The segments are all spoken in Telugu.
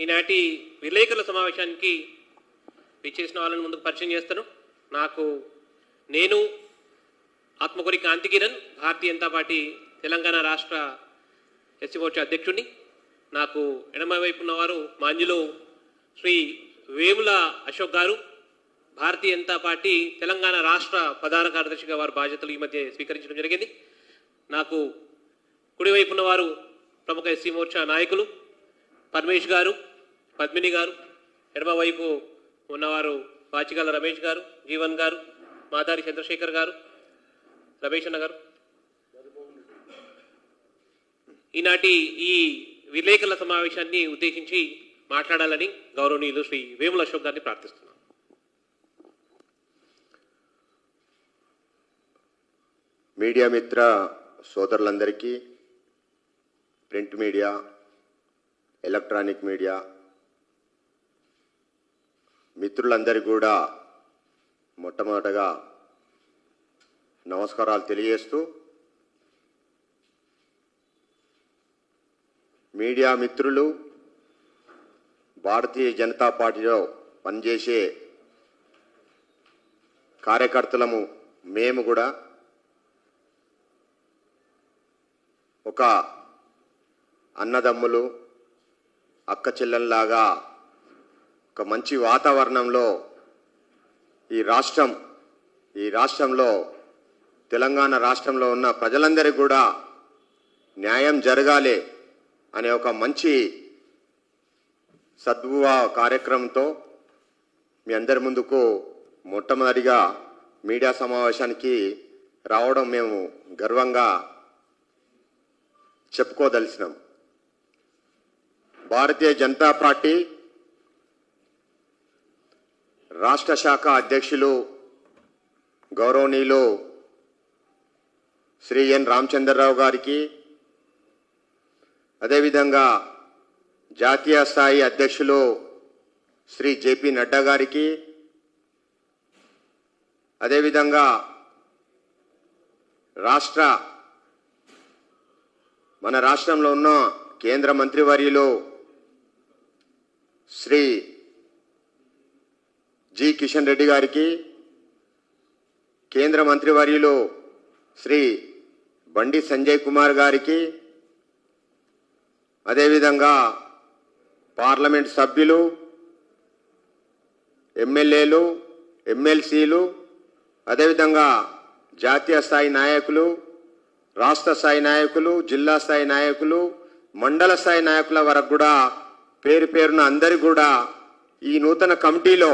ఈనాటి విలేకరుల సమావేశానికి విచ్చేసిన వాళ్ళని ముందుకు పరిచయం చేస్తాను. నాకు నేను ఆత్మకూరి కాంతికిరణ్ భారతీయ జనతా పార్టీ తెలంగాణ రాష్ట్ర ఎస్సీ మోర్చా అధ్యక్షుడిని. నాకు ఎడమ వైపు ఉన్నవారు మాంజులో శ్రీ వేముల అశోక్ గారు భారతీయ జనతా పార్టీ తెలంగాణ రాష్ట్ర ప్రధాన కార్యదర్శిగా వారి బాధ్యతలు ఈ మధ్య స్వీకరించడం జరిగింది. నాకు కుడివైపు ఉన్నవారు ప్రముఖ ఎస్సీ మోర్చా నాయకులు పరమేష్ గారు పద్మిని గారు ఎడమవైపు ఉన్నవారు వాచిగల రమేష్ గారు జీవన్ గారు మాదారి చంద్రశేఖర్ గారు రమేష్ అన్న గారు. ఈనాటి ఈ విలేకరుల సమావేశాన్ని ఉద్దేశించి మాట్లాడాలని గౌరవనీయులు శ్రీ వేముల అశోక్ గారిని ప్రార్థిస్తున్నాను మీడియా మిత్ర సోదరులందరికీ ప్రింట్ మీడియా ఎలక్ట్రానిక్ మీడియా మిత్రులందరికీ కూడా మొట్టమొదటగా నమస్కారాలు తెలియజేస్తూ మీడియా మిత్రులు భారతీయ జనతా పార్టీలో పనిచేసే కార్యకర్తలము మేము కూడా ఒక అన్నదమ్ములు అక్క చెల్లెల్లాగా ఒక మంచి వాతావరణంలో ఈ రాష్ట్రం ఈ రాష్ట్రంలో తెలంగాణ రాష్ట్రంలో ఉన్న ప్రజలందరికీ కూడా న్యాయం జరగాలి అనే ఒక మంచి సద్భువ కార్యక్రమంతో మీ అందరి ముందుకు మొట్టమొదటిగా మీడియా సమావేశానికి రావడం మేము గర్వంగా చెప్పుకోదలిసినాం భారతీయ జనతా పార్టీ రాష్ట్ర శాఖ అధ్యక్షులు గౌరవనీయులు శ్రీ ఎన్ రామచంద్రరావు గారికి అదేవిధంగా జాతీయ స్థాయి అధ్యక్షులు శ్రీ జేపీ నడ్డా గారికి అదేవిధంగా రాష్ట్ర మన రాష్ట్రంలో ఉన్న కేంద్ర మంత్రివర్యులు శ్రీ జి. కిషన్ రెడ్డి గారికి కేంద్ర మంత్రివర్యులు శ్రీ బండి సంజయ్ కుమార్ గారికి అదేవిధంగా పార్లమెంట్ సభ్యులు ఎమ్మెల్యేలు ఎమ్మెల్సీలు అదేవిధంగా జాతీయ స్థాయి నాయకులు రాష్ట్ర స్థాయి నాయకులు జిల్లా స్థాయి నాయకులు మండల స్థాయి నాయకుల వరకు కూడా పేరు పేరున అందరి కూడా ఈ నూతన కమిటీలో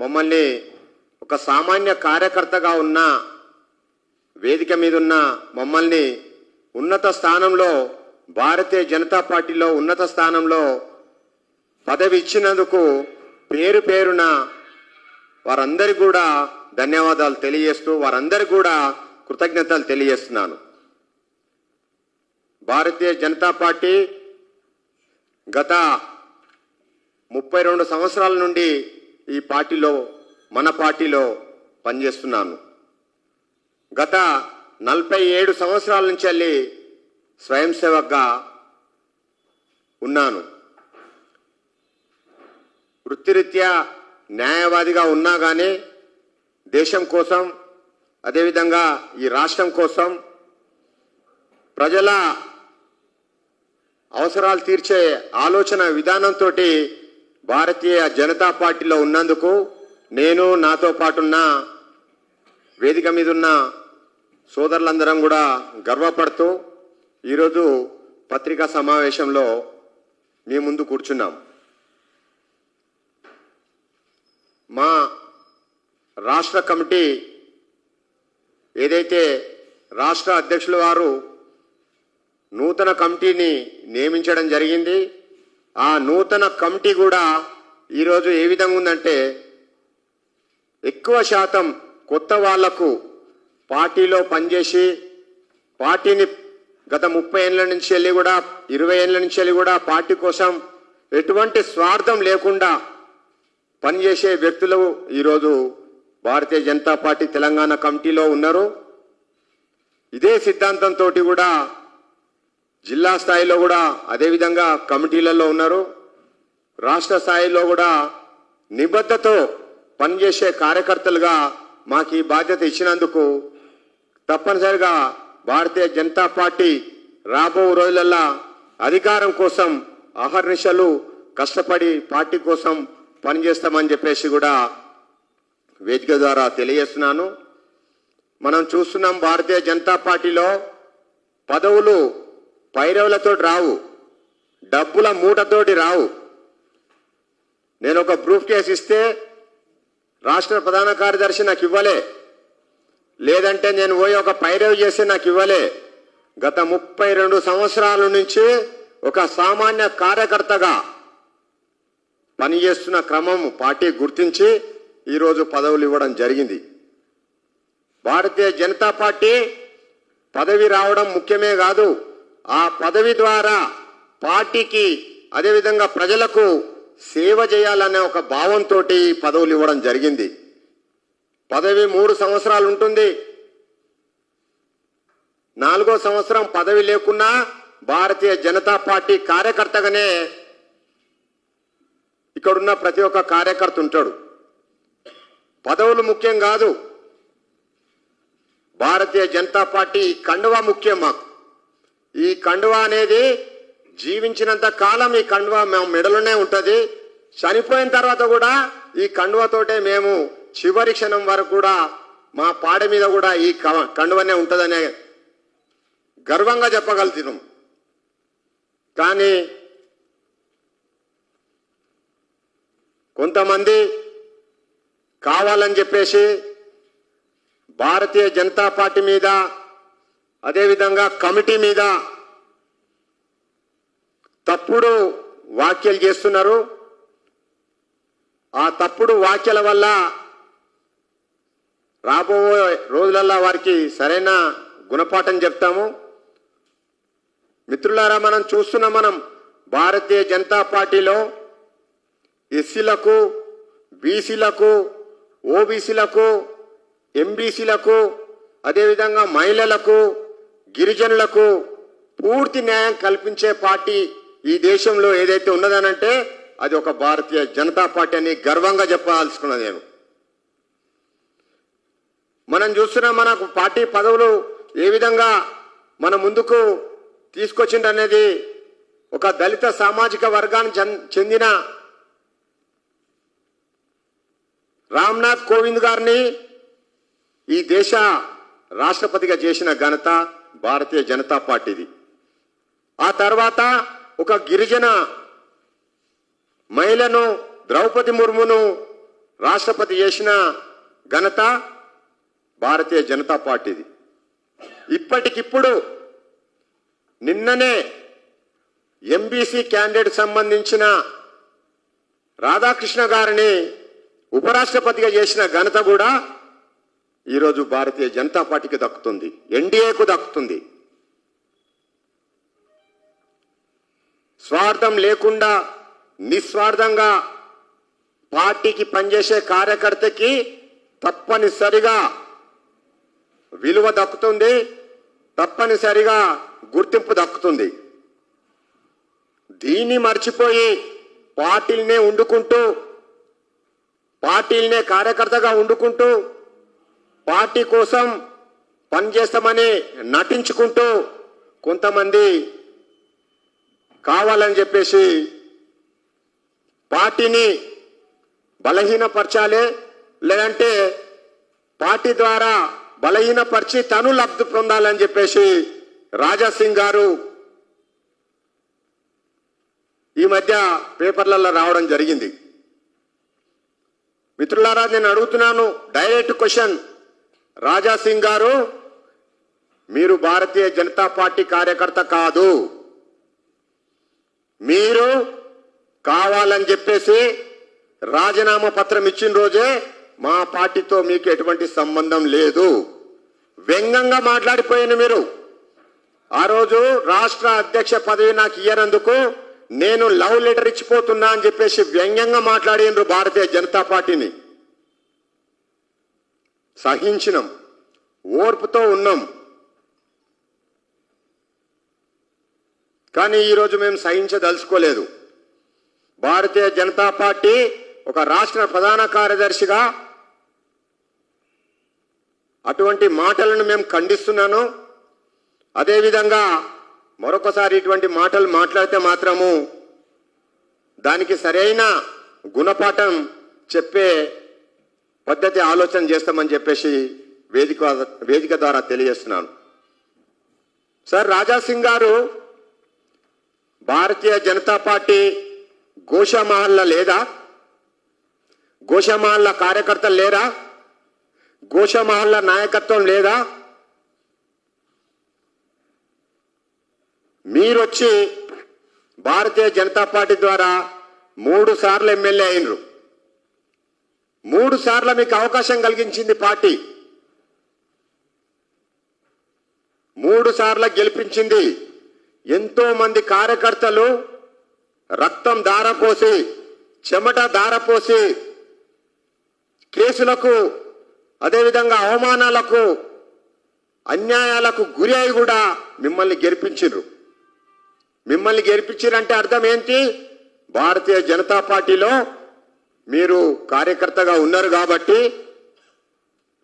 మమ్మల్ని ఒక సామాన్య కార్యకర్తగా ఉన్న వేదిక మీద ఉన్న మమ్మల్ని ఉన్నత స్థానంలో భారతీయ జనతా పార్టీలో ఉన్నత స్థానంలో పదవి ఇచ్చినందుకు పేరు పేరున వారందరి కూడా ధన్యవాదాలు తెలియజేస్తూ వారందరి కూడా కృతజ్ఞతలు తెలియజేస్తున్నాను. భారతీయ జనతా పార్టీ గత ముప్పై రెండు సంవత్సరాల నుండి ఈ పార్టీలో మన పార్టీలో పనిచేస్తున్నాను. గత నలభై ఏడు సంవత్సరాల నుంచి వెళ్ళి స్వయం సేవక్గా ఉన్నాను. వృత్తిరీత్యా న్యాయవాదిగా ఉన్నా కానీ దేశం కోసం అదేవిధంగా ఈ రాష్ట్రం కోసం ప్రజల అవసరాలు తీర్చే ఆలోచన విధానంతో భారతీయ జనతా పార్టీలో ఉన్నందుకు నేను నాతో పాటున్న వేదిక మీద ఉన్న సోదరులందరం కూడా గర్వపడుతూ ఈరోజు పత్రికా సమావేశంలో మీ ముందు కూర్చున్నాం. మా రాష్ట్ర కమిటీ ఏదైతే రాష్ట్ర అధ్యక్షుల వారు నూతన కమిటీని నియమించడం జరిగింది ఆ నూతన కమిటీ కూడా ఈరోజు ఏ విధంగా ఉందంటే ఎక్కువ శాతం కొత్త వాళ్ళకు పార్టీలో పనిచేసి పార్టీని గత ముప్పై ఏళ్ళ నుంచి వెళ్ళి కూడా ఇరవై ఏళ్ళ నుంచి వెళ్ళి కూడా పార్టీ కోసం ఎటువంటి స్వార్థం లేకుండా పనిచేసే వ్యక్తులు ఈరోజు భారతీయ జనతా పార్టీ తెలంగాణ కమిటీలో ఉన్నారు. ఇదే సిద్ధాంతంతో కూడా జిల్లా స్థాయిలో కూడా అదేవిధంగా కమిటీలలో ఉన్నారు. రాష్ట్ర స్థాయిలో కూడా నిబద్ధతో పనిచేసే కార్యకర్తలుగా మాకు ఈ బాధ్యత ఇచ్చినందుకు తప్పనిసరిగా భారతీయ జనతా పార్టీ రాబో రోజులల్లా అధికారం కోసం అహర్నిశలు కష్టపడి పార్టీ కోసం పనిచేస్తామని చెప్పేసి కూడా వేదిక ద్వారా తెలియజేస్తున్నాను. మనం చూస్తున్నాం భారతీయ జనతా పార్టీలో పదవులు పైరవులతో రావు. డబ్బుల మూటతోటి రావు. నేను ఒక ప్రూఫ్ కేసు ఇస్తే రాష్ట్ర ప్రధాన కార్యదర్శి నాకు ఇవ్వలే. లేదంటే నేను పోయి ఒక పైరవ్ చేస్తే నాకు ఇవ్వలే. గత ముప్పై రెండు సంవత్సరాల నుంచి ఒక సామాన్య కార్యకర్తగా పనిచేస్తున్న క్రమం పార్టీ గుర్తించి ఈరోజు పదవులు ఇవ్వడం జరిగింది. భారతీయ జనతా పార్టీ పదవి రావడం ముఖ్యమే కాదు. ఆ పదవి ద్వారా పార్టీకి అదేవిధంగా ప్రజలకు సేవ చేయాలనే ఒక భావంతో పదవులు ఇవ్వడం జరిగింది. పదవి మూడు సంవత్సరాలు ఉంటుంది. నాలుగో సంవత్సరం పదవి లేకున్నా భారతీయ జనతా పార్టీ కార్యకర్తగానే ఇక్కడున్న ప్రతి ఒక్క కార్యకర్త ఉంటాడు. పదవులు ముఖ్యం కాదు. భారతీయ జనతా పార్టీ కండువా ముఖ్యం మాకు. ఈ కండువా అనేది జీవించినంత కాలం ఈ కండువా మేము మెడలోనే ఉంటుంది. చనిపోయిన తర్వాత కూడా ఈ కండువతోటే మేము చివరి క్షణం వరకు కూడా మా పాడ మీద కూడా ఈ కండువనే ఉంటుందనే గర్వంగా చెప్పగలుగుతున్నాం. కానీ కొంతమంది కావాలని చెప్పేసి భారతీయ జనతా పార్టీ మీద అదేవిధంగా కమిటీ మీద తప్పుడు వ్యాఖ్యలు చేస్తున్నారు. ఆ తప్పుడు వ్యాఖ్యల వల్ల రాబోయే రోజులల్లో వారికి సరైన గుణపాఠం చెప్తాము. మిత్రులారా మనం చూస్తున్నాం మనం భారతీయ జనతా పార్టీలో ఎస్సీలకు బీసీలకు ఓబీసీలకు ఎంబీసీలకు అదేవిధంగా మహిళలకు గిరిజనులకు పూర్తి న్యాయం కల్పించే పార్టీ ఈ దేశంలో ఏదైతే ఉన్నదనంటే అది ఒక భారతీయ జనతా పార్టీ అని గర్వంగా చెప్పాల్సుకున్నది నేను. మనం చూస్తున్న మనకు పార్టీ పదవులు ఏ విధంగా మన ముందుకు తీసుకొచ్చిందనేది ఒక దళిత సామాజిక వర్గానికి చెందిన రామ్నాథ్ కోవింద్ గారిని ఈ దేశ రాష్ట్రపతిగా చేసిన ఘనత భారతీయ జనతా పార్టీది. ఆ తర్వాత ఒక గిరిజన మహిళను ద్రౌపది ముర్మును రాష్ట్రపతి చేసిన ఘనత భారతీయ జనతా పార్టీది. ఇప్పటికిప్పుడు నిన్ననే ఎంబీసీ క్యాండిడేట్ సంబంధించిన రాధాకృష్ణ గారిని ఉపరాష్ట్రపతిగా చేసిన ఘనత కూడా ఈరోజు భారతీయ జనతా పార్టీకి దక్కుతుంది. ఎన్డీఏకు దక్కుతుంది. స్వార్థం లేకుండా నిస్వార్థంగా పార్టీకి పనిచేసే కార్యకర్తకి తప్పనిసరిగా విలువ దక్కుతుంది. తప్పనిసరిగా గుర్తింపు దక్కుతుంది. దీన్ని మర్చిపోయి పార్టీలనే వండుకుంటూ పార్టీలనే కార్యకర్తగా వండుకుంటూ పార్టీ కోసం పనిచేస్తామని నటించుకుంటూ కొంతమంది కావాలని చెప్పేసి పార్టీని బలహీనపరచాలి లేదంటే పార్టీ ద్వారా బలహీనపరిచి తను లబ్ధి పొందాలని చెప్పేసి రాజాసింగ్ గారు ఈ మధ్య పేపర్లలో రావడం జరిగింది. మిత్రులారా నేను అడుగుతున్నాను డైరెక్ట్ క్వశ్చన్ రాజాసింగ్ గారు మీరు భారతీయ జనతా పార్టీ కార్యకర్త కాదు. మీరు కావాలని చెప్పేసి రాజీనామా పత్రం ఇచ్చిన రోజే మా పార్టీతో మీకు ఎటువంటి సంబంధం లేదు. వ్యంగ్యంగా మాట్లాడిపోయాను మీరు. ఆ రోజు రాష్ట్ర అధ్యక్ష పదవి నాకు ఇయ్యనందుకు నేను లవ్ లెటర్ ఇచ్చిపోతున్నా అని చెప్పేసి వ్యంగ్యంగా మాట్లాడినరు భారతీయ జనతా పార్టీని. సహించినం ఓర్పుతో ఉన్నాం. కానీ ఈరోజు మేము సహించదలుచుకోలేదు. భారతీయ జనతా పార్టీ ఒక రాష్ట్ర ప్రధాన కార్యదర్శిగా అటువంటి మాటలను మేము ఖండిస్తున్నాను. అదేవిధంగా మరొకసారి ఇటువంటి మాటలు మాట్లాడితే మాత్రము దానికి సరైన గుణపాఠం చెప్పే పద్ధతి ఆలోచన చేస్తామని చెప్పేసి వేదిక వేదిక ద్వారా తెలియజేస్తున్నాను. సార్ రాజాసింగ్ గారు భారతీయ జనతా పార్టీ గోషామహల్ల లేదా? గోషామహల్ల కార్యకర్తలు లేరా? గోషామహల్ల నాయకత్వం లేదా? మీరొచ్చి భారతీయ జనతా పార్టీ ద్వారా మూడు సార్లు ఎమ్మెల్యే అయినరు. మూడు సార్లు మీకు అవకాశం కలిగించింది పార్టీ. మూడు సార్లు గెలిపించింది ఎంతో మంది కార్యకర్తలు రక్తం దారపోసి చెమట దారపోసి కేసులకు అదేవిధంగా అవమానాలకు అన్యాయాలకు గురి అయి కూడా మిమ్మల్ని గెలిపించారు మిమ్మల్ని గెలిపించారంటే అర్థం ఏంటి? భారతీయ జనతా పార్టీలో మీరు కార్యకర్తగా ఉన్నారు కాబట్టి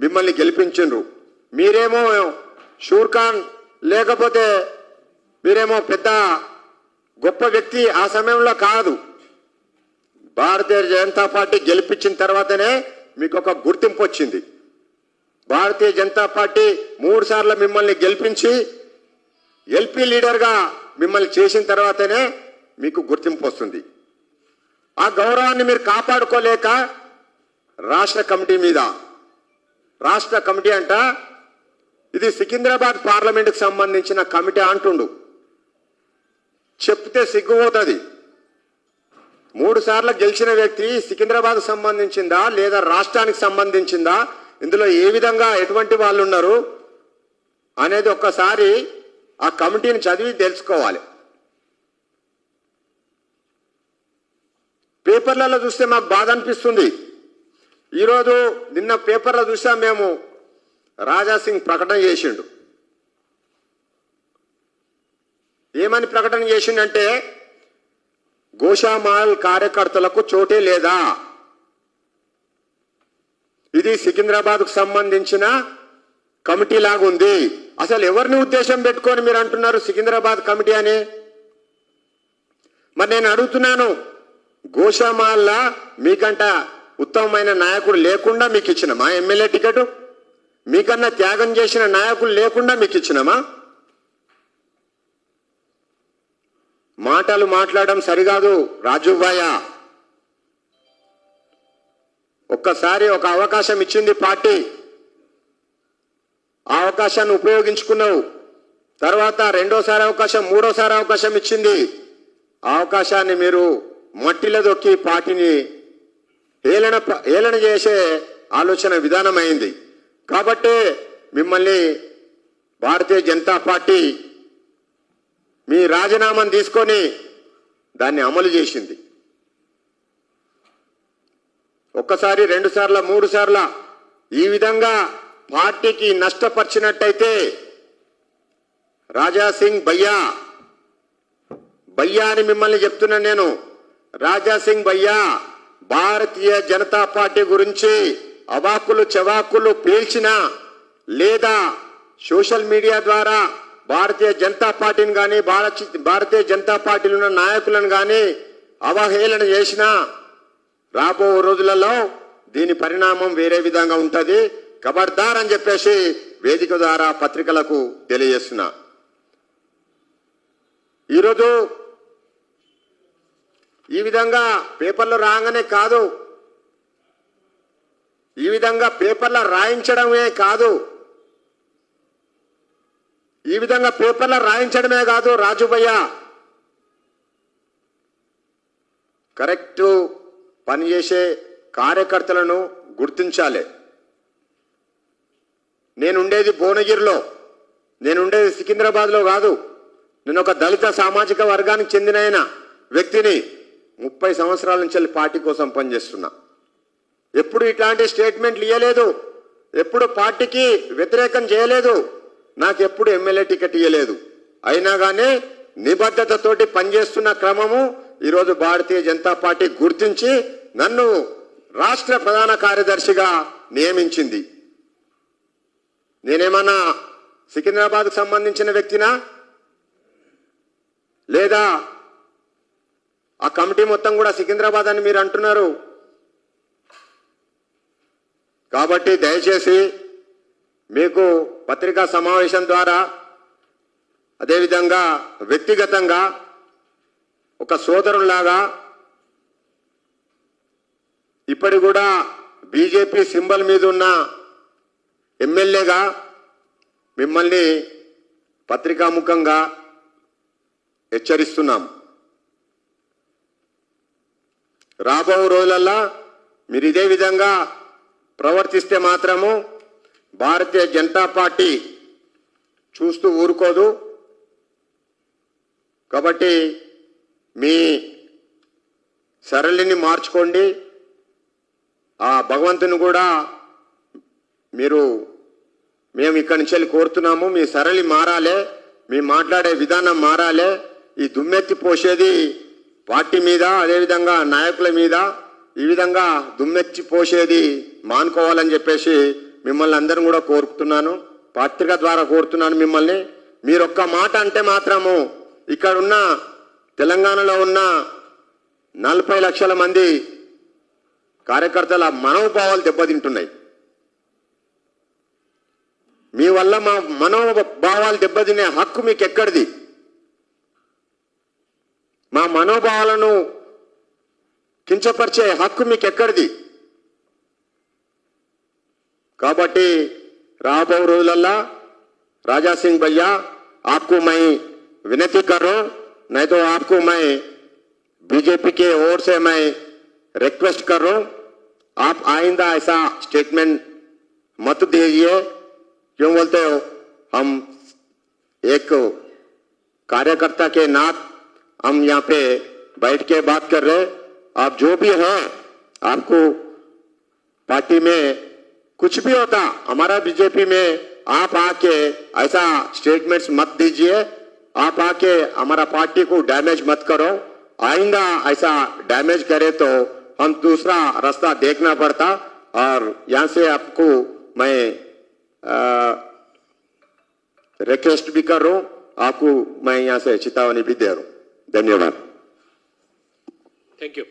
మిమ్మల్ని గెలిపించిండ్రు. మీరేమో షూర్ఖాన్ లేకపోతే మీరేమో పెద్ద గొప్ప వ్యక్తి ఆ సమయంలో కాదు. భారతీయ జనతా పార్టీ గెలిపించిన తర్వాతనే మీకు ఒక గుర్తింపు వచ్చింది. భారతీయ జనతా పార్టీ మూడు సార్లు మిమ్మల్ని గెలిపించి ఎల్పీ లీడర్గా మిమ్మల్ని చేసిన తర్వాతనే మీకు గుర్తింపు వస్తుంది. ఆ గౌరవాన్ని మీరు కాపాడుకోలేక రాష్ట్ర కమిటీ మీద రాష్ట్ర కమిటీ అంట ఇది సికింద్రాబాద్ పార్లమెంటుకు సంబంధించిన కమిటీ అంటుండు. చెప్తే సిగ్గుపోతుంది. మూడు సార్లు గెలిచిన వ్యక్తి సికింద్రాబాద్ సంబంధించిందా లేదా రాష్ట్రానికి సంబంధించిందా? ఇందులో ఏ విధంగా ఎటువంటి వాళ్ళు ఉన్నారు అనేది ఒక్కసారి ఆ కమిటీని చదివి తెలుసుకోవాలి. పేపర్లలో చూస్తే మాకు బాధ అనిపిస్తుంది. ఈరోజు నిన్న పేపర్లో చూసాం మేము రాజాసింగ్ ప్రకటన చేసిండు. ఏమని ప్రకటన చేసిండంటే గోషామాల్ కార్యకర్తలకు చోటే లేదా? ఇది సికింద్రాబాద్కు సంబంధించిన కమిటీ లాగా ఉంది. అసలు ఎవరిని ఉద్దేశం పెట్టుకొని మీరు అంటున్నారు సికింద్రాబాద్ కమిటీ అని? మరి నేను అడుగుతున్నాను గోషామాల్లా మీకంట ఉత్తమమైన నాయకుడు లేకుండా మీకు ఇచ్చినమా ఎమ్మెల్యే టికెట్? మీకన్నా త్యాగం చేసిన నాయకులు లేకుండా మీకు ఇచ్చినమా మాటలు మాట్లాడడం సరికాదు రాజుబాయ ఒక్కసారి ఒక అవకాశం ఇచ్చింది పార్టీ. ఆ అవకాశాన్ని ఉపయోగించుకున్నావు. తర్వాత రెండోసారి అవకాశం మూడోసారి అవకాశం ఇచ్చింది. ఆ అవకాశాన్ని మీరు మట్టిలో దొక్కి పార్టీని ఏలన ఏలన చేసే ఆలోచన విధానమైంది. కాబట్టి మిమ్మల్ని భారతీయ జనతా పార్టీ మీ రాజీనామాను తీసుకొని దాన్ని అమలు చేసింది. ఒక్కసారి రెండు సార్ల మూడు సార్ల ఈ విధంగా పార్టీకి నష్టపరిచినట్టయితే రాజా సింగ్ భయ్యా భయ్యా అని మిమ్మల్ని చెప్తున్నాను నేను. రాజా సింగ్ భయ్యా భారతీయ జనతా పార్టీ గురించి అవాకులు చవాకులు పేల్చిన లేదా సోషల్ మీడియా ద్వారా భారతీయ జనతా పార్టీని కానీ భారత భారతీయ జనతా పార్టీలో ఉన్న నాయకులను కానీ అవహేళన చేసిన రాబో రోజులలో దీని పరిణామం వేరే విధంగా ఉంటుంది. ఖబర్దార్ అని చెప్పేసి వేదిక ద్వారా పత్రికలకు తెలియజేస్తున్నా. ఈరోజు ఈ విధంగా పేపర్లు రాగానే కాదు. ఈ విధంగా పేపర్లో రాయించడమే కాదు. ఈ విధంగా పేపర్లో రాయించడమే కాదు రాజుభయ్య కరెక్ట్ పనిచేసే కార్యకర్తలను గుర్తించాలి. నేను ఉండేది భువనగిరిలో నేను ఉండేది సికింద్రాబాద్లో కాదు. నేను ఒక దళిత సామాజిక వర్గానికి చెందిన వ్యక్తిని. ముప్పై సంవత్సరాల నుంచి వెళ్ళి పార్టీ కోసం పనిచేస్తున్నా. ఎప్పుడు ఇట్లాంటి స్టేట్మెంట్లు ఇవ్వలేదు ఎప్పుడు పార్టీకి వ్యతిరేకం చేయలేదు. నాకు ఎప్పుడు ఎమ్మెల్యే టికెట్ ఇవ్వలేదు అయినా కానీ నిబద్ధతతోటి పనిచేస్తున్న క్రమము ఈరోజు భారతీయ జనతా పార్టీ గుర్తించి నన్ను రాష్ట్ర ప్రధాన కార్యదర్శిగా నియమించింది. నేనేమన్నా సికింద్రాబాద్కు సంబంధించిన వ్యక్తినా? లేదా ఆ కమిటీ మొత్తం కూడా సికింద్రాబాద్ అని మీరు అంటున్నారు. కాబట్టి దయచేసి మీకు పత్రికా సమావేశం ద్వారా అదేవిధంగా వ్యక్తిగతంగా ఒక సోదరులాగా ఇప్పటి కూడా బీజేపీ సింబల్ మీద ఉన్న ఎమ్మెల్యేగా మిమ్మల్ని పత్రికాముఖంగా హెచ్చరిస్తున్నాం. రాబో రోజులల్లా మీరు ఇదే విధంగా ప్రవర్తిస్తే మాత్రము భారతీయ జనతా పార్టీ చూస్తూ ఊరుకోదు. కాబట్టి మీ సరళిని మార్చుకోండి. ఆ భగవంతుని కూడా మీరు మేము ఇక్కడి నుంచి వెళ్ళి కోరుతున్నాము. మీ సరళి మారాలే మీ మాట్లాడే విధానం మారాలే. ఈ దుమ్మెత్తి పోసేది పార్టీ మీద అదేవిధంగా నాయకుల మీద ఈ విధంగా దుమ్మెచ్చి పోసేది మానుకోవాలని చెప్పేసి మిమ్మల్ని అందరం కూడా కోరుతున్నాను పత్రిక ద్వారా కోరుతున్నాను మిమ్మల్ని. మీరొక్క మాట అంటే మాత్రము ఇక్కడ ఉన్న తెలంగాణలో ఉన్న నలభై లక్షల మంది కార్యకర్తల మనోభావాలు దెబ్బతింటున్నాయి. మీ వల్ల మా మనోభావాలు దెబ్బతినే హక్కు మీకు ఎక్కడిది మా మనోభావాలను కించపరిచే హక్కు మీకు ఎక్కడిది కాబట్టి రాబో రోజులల్లా राजा सिंह भैया आपको मैं विनती कर रहा हूं नहीं तो आपको मैं बीजेपी के ओर से मैं रिक्वेस्ट कर रहा हूं आप आइंदा ऐसा स्टेटमेंट मत दीजिए क्यों बोलते हो हम एक कार्यकर्ता के नात हम यहाँ पे बैठ के बात कर रहे हैं। आप जो भी है, आपको पार्टी में कुछ भी होता, हमारा बीजेपी में आप आके ऐसा स्टेटमेंट्स मत दीजिए। आप आके हमारा पार्टी को डैमेज मत करो। आइंदा ऐसा डैमेज करे तो हम दूसरा रास्ता देखना पड़ता। और यहाँ से आपको मैं रिक्वेस्ट भी कर रहा हूँ। आपको मैं यहाँ से चेतावनी भी दे रहा हूँ। धन्यवाद थँक्यू